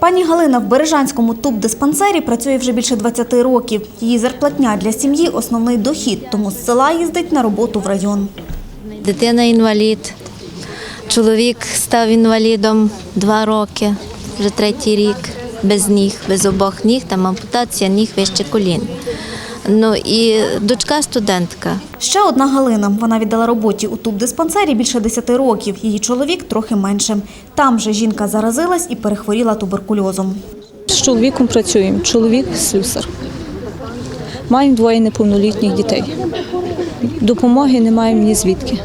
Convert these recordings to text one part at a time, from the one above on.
Пані Галина в Бережанському тубдиспансері працює вже більше 20 років. Її зарплатня для сім'ї – основний дохід, тому з села їздить на роботу в район. Дитина інвалід. Чоловік став інвалідом два роки, вже третій рік, без ніг, без обох ніг, там ампутація ніг вище колін. Ну і дочка студентка. Ще одна Галина. Вона віддала роботі у тубдиспансері більше 10 років. Її чоловік трохи менше. Там же жінка заразилась і перехворіла туберкульозом. З чоловіком працюємо. Чоловік слюсар. Маємо двоє неповнолітніх дітей. Допомоги не маємо ні звідки.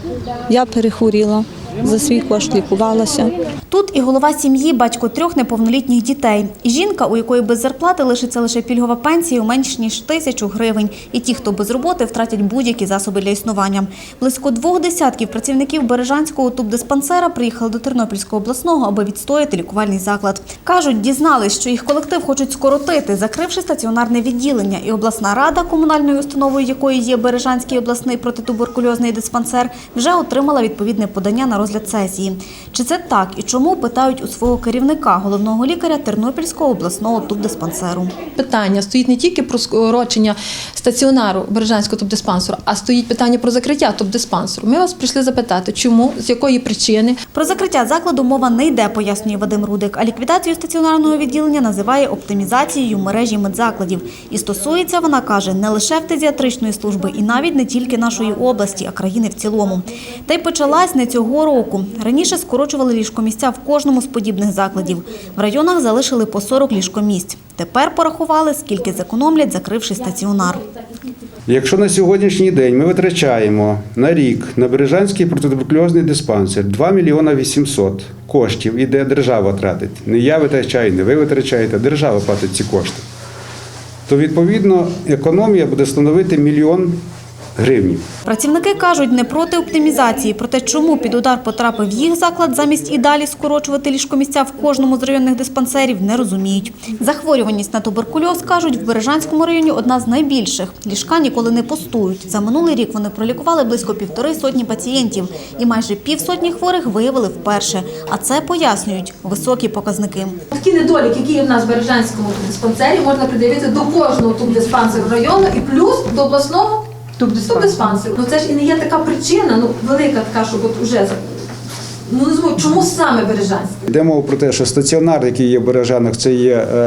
Я перехворіла, за свій кошт лікувалася. Тут і голова сім'ї, батько трьох неповнолітніх дітей. Жінка, у якої без зарплати лишиться лише пільгова пенсія у менш ніж тисячу гривень. І ті, хто без роботи, втратять будь-які засоби для існування. Близько двох десятків працівників Бережанського тубдиспансера приїхали до Тернопільського обласного, аби відстояти лікувальний заклад. Кажуть, дізнались, що їх колектив хочуть скоротити, закривши стаціонарне відділення. І обласна рада, комунальною установою якої є Бережанський обласний протитуберкульозний диспансер, вже отримала відповідне подання на розгляд сесії. Чи це так і чому питають у свого керівника, головного лікаря Тернопільського обласного тубдиспансеру. питання стоїть не тільки про скорочення стаціонару Бережанського тубдиспансеру, а стоїть питання про закриття тубдиспансеру. Ми вас прийшли запитати, чому, з якої причини. Про закриття закладу мова не йде, пояснює Вадим Рудик. А ліквідацію стаціонарного відділення називає оптимізацією мережі медзакладів. І стосується, вона каже, не лише фтизіатричної служби, і навіть не тільки нашої області, а країни в цілому. Та й почалась не цього року. Раніше скорочували ліжкомісця в кожному з подібних закладів. В районах залишили по 40 ліжкомісць. Тепер порахували, скільки зекономлять, закривши стаціонар. Якщо на сьогоднішній день ми витрачаємо на рік на Бережанський протитуберкульозний диспансер 2 мільйона 800 коштів, іде держава тратить. Не я витрачаю, не ви витрачаєте, держава платить ці кошти. То відповідно економія буде становити мільйон гривень. Працівники кажуть, не проти оптимізації, проте чому під удар потрапив їх заклад замість і далі скорочувати ліжкомісця в кожному з районних диспансерів, не розуміють. Захворюваність на туберкульоз, кажуть, в Бережанському районі одна з найбільших. Ліжка ніколи не пустують. За минулий рік вони пролікували близько півтори сотні пацієнтів і майже півсотні хворих виявили вперше. А це пояснюють високі показники. Такі недоліки, які є в нас в Бережанському диспансері, можна придивити до кожного тубдиспансеру району і плюс до обласного тубдиспансеру. Ну це ж і не є така причина, ну велика така, щоб от уже ну не знаю, чому саме Бережанський? Йде мова про те, що стаціонар, який є в Бережанах, це є е,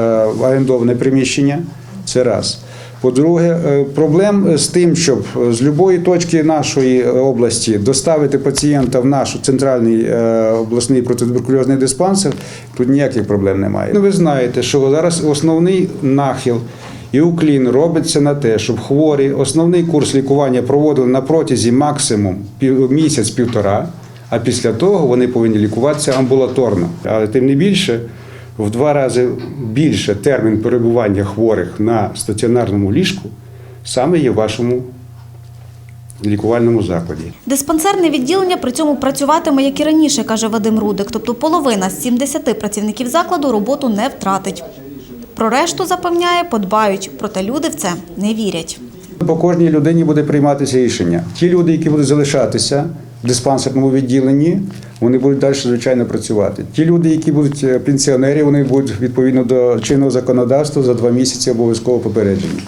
орендоване приміщення. Це раз. По-друге, е, проблем з тим, щоб з будь-якої точки нашої області доставити пацієнта в наш центральний е, обласний протитуберкульозний диспансер, тут ніяких проблем немає. Ну, ви знаєте, що зараз основний нахил і уклін робиться на те, щоб хворі основний курс лікування проводили на протязі максимум пів- місяць-півтора. А після того вони повинні лікуватися амбулаторно. Але тим не більше, в два рази більше термін перебування хворих на стаціонарному ліжку саме є в вашому лікувальному закладі. Диспансерне відділення при цьому працюватиме, як і раніше, каже Вадим Рудик. Тобто половина з 70 працівників закладу роботу не втратить. Про решту запевняє, подбають, проте люди в це не вірять. По кожній людині буде прийматися рішення. Ті люди, які будуть залишатися в диспансерному відділенні, вони будуть далі звичайно працювати. Ті люди, які будуть е, пенсіонери, вони будуть відповідно до чинного законодавства за два місяці обов'язково попереджені.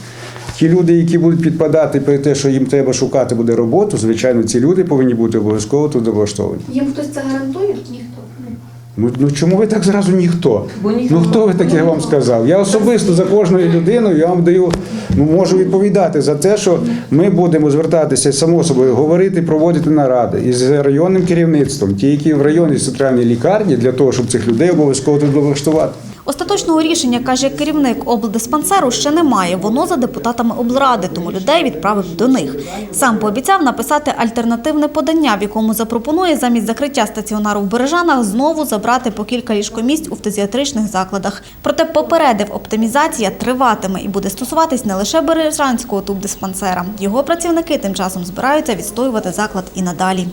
Ті люди, які будуть підпадати при те, що їм треба шукати буде роботу, звичайно, ці люди повинні бути обов'язково тут влаштовані. Їм хтось це гарантує? Ніхто. Ну, ну чому ви так зразу ніхто? Бо ніхто. Ну хто ви таке вам сказав? Я особисто за кожною людиною я вам даю, ну можу відповідати за те, що ми будемо звертатися само собою, говорити, проводити наради із районним керівництвом, ті, які в районній центральній лікарні, для того, щоб цих людей обов'язково тут влаштувати. Остаточного рішення, каже керівник облдиспансеру, ще немає. Воно за депутатами облради, тому людей відправив до них. Сам пообіцяв написати альтернативне подання, в якому запропонує замість закриття стаціонару в Бережанах знову забрати по кілька ліжкомісць у фтизіатричних закладах. Проте попередив, оптимізація триватиме і буде стосуватись не лише Бережанського тубдиспансера. Його працівники тим часом збираються відстоювати заклад і надалі.